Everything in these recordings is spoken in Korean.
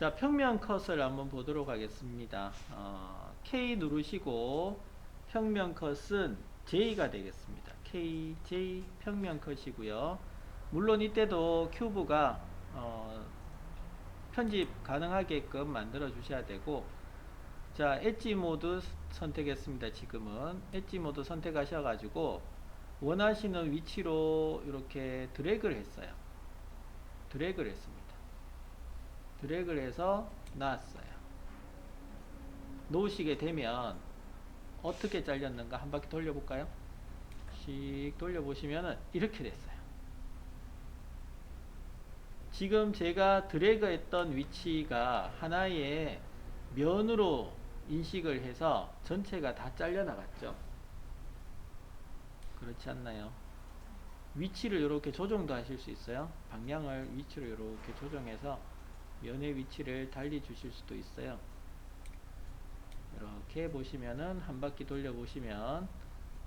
자, 평면 컷을 한번 보도록 하겠습니다. 어, K 누르시고 평면 컷은 J가 되겠습니다. KJ 평면 컷이고요. 물론 이때도 큐브가 어, 편집 가능하게끔 만들어 주셔야 되고 자 엣지 모드 선택했습니다. 지금은 엣지 모드 선택하셔 가지고 원하시는 위치로 이렇게 드래그를 했어요. 드래그를 했습니다. 드래그를 해서 놨어요. 놓으시게 되면 어떻게 잘렸는가 한 바퀴 돌려볼까요? 씩 돌려보시면 이렇게 됐어요. 지금 제가 드래그 했던 위치가 하나의 면으로 인식을 해서 전체가 다 잘려나갔죠. 그렇지 않나요? 위치를 이렇게 조정도 하실 수 있어요. 방향을 위치로 이렇게 조정해서 면의 위치를 달리 주실 수도 있어요. 이렇게 보시면은 한 바퀴 돌려 보시면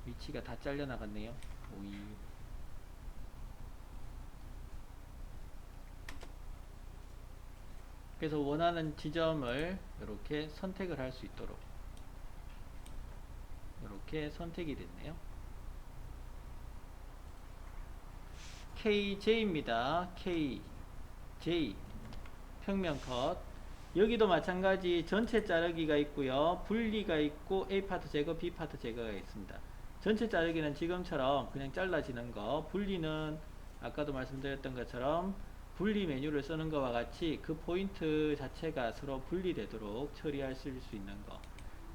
위치가 다 잘려 나갔네요. 오이. 그래서 원하는 지점을 이렇게 선택을 할 수 있도록 이렇게 선택이 됐네요. KJ입니다. KJ 평면 컷. 여기도 마찬가지 전체 자르기가 있고요. 분리가 있고 A 파트 제거 B 파트 제거가 있습니다. 전체 자르기는 지금처럼 그냥 잘라지는 거. 분리는 아까도 말씀드렸던 것처럼 분리 메뉴를 쓰는 것과 같이 그 포인트 자체가 서로 분리되도록 처리하실 수 있는 거.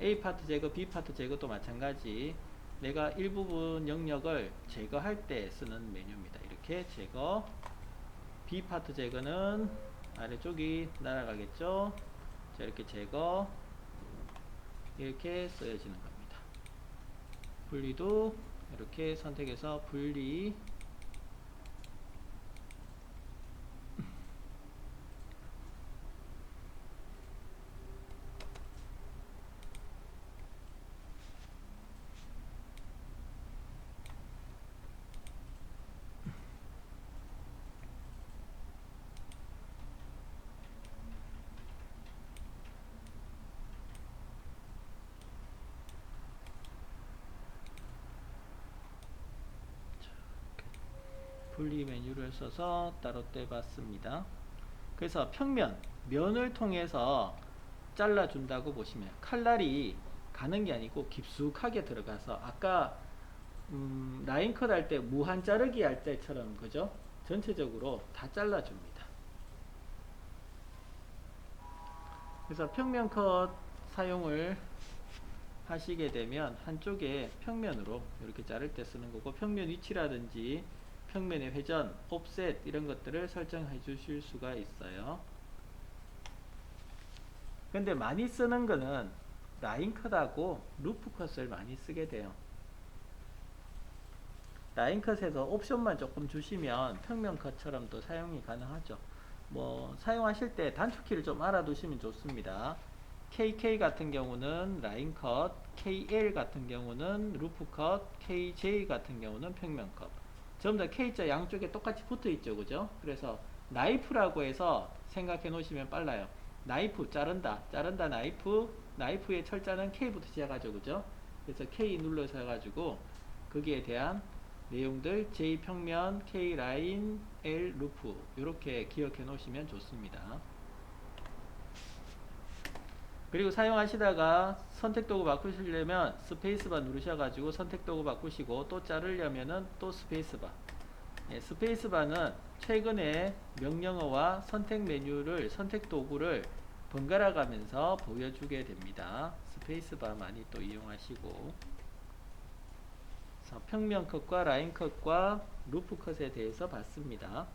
A 파트 제거 B 파트 제거도 마찬가지. 내가 일부분 영역을 제거할 때 쓰는 메뉴입니다. 이렇게 제거. B 파트 제거는 아래쪽이 날아가겠죠? 자 이렇게 제거. 이렇게 쓰여지는 겁니다. 분리도 이렇게 선택해서 분리 분리 메뉴를 써서 따로 떼봤습니다. 그래서 평면, 면을 통해서 잘라준다고 보시면 칼날이 가는 게 아니고 깊숙하게 들어가서 아까 음, 라인 컷 할 때 무한 자르기 할 때처럼 그죠? 전체적으로 다 잘라줍니다. 그래서 평면 컷 사용을 하시게 되면 한쪽에 평면으로 이렇게 자를 때 쓰는 거고 평면 위치라든지 평면의 회전, 옵셋 이런 것들을 설정해 주실 수가 있어요. 근데 많이 쓰는 거는 라인 컷하고 루프 컷을 많이 쓰게 돼요. 라인 컷에서 옵션만 조금 주시면 평면 컷처럼 또 사용이 가능하죠. 뭐 사용하실 때 단축키를 좀 알아두시면 좋습니다. KK 같은 경우는 라인 컷, KL 같은 경우는 루프 컷, KJ 같은 경우는 평면 컷. 전부 다 K자 양쪽에 똑같이 붙어 있죠. 그죠? 그래서 나이프라고 해서 생각해 놓으시면 빨라요. 나이프 자른다. 자른다 나이프. 나이프의 철자는 K부터 시작하죠. 그죠? 그래서 K 눌러서 해 가지고 거기에 대한 내용들 J 평면, K 라인, L 루프 이렇게 기억해 놓으시면 좋습니다. 그리고 사용하시다가 선택 도구 바꾸시려면 스페이스바 누르셔가지고 선택 도구 바꾸시고 또 자르려면은 또 스페이스바. 예, 스페이스바는 최근에 명령어와 선택 메뉴를 선택 도구를 번갈아 가면서 보여주게 됩니다. 스페이스바 많이 또 이용하시고. 평면 컷과 라인 컷과 루프 컷에 대해서 봤습니다.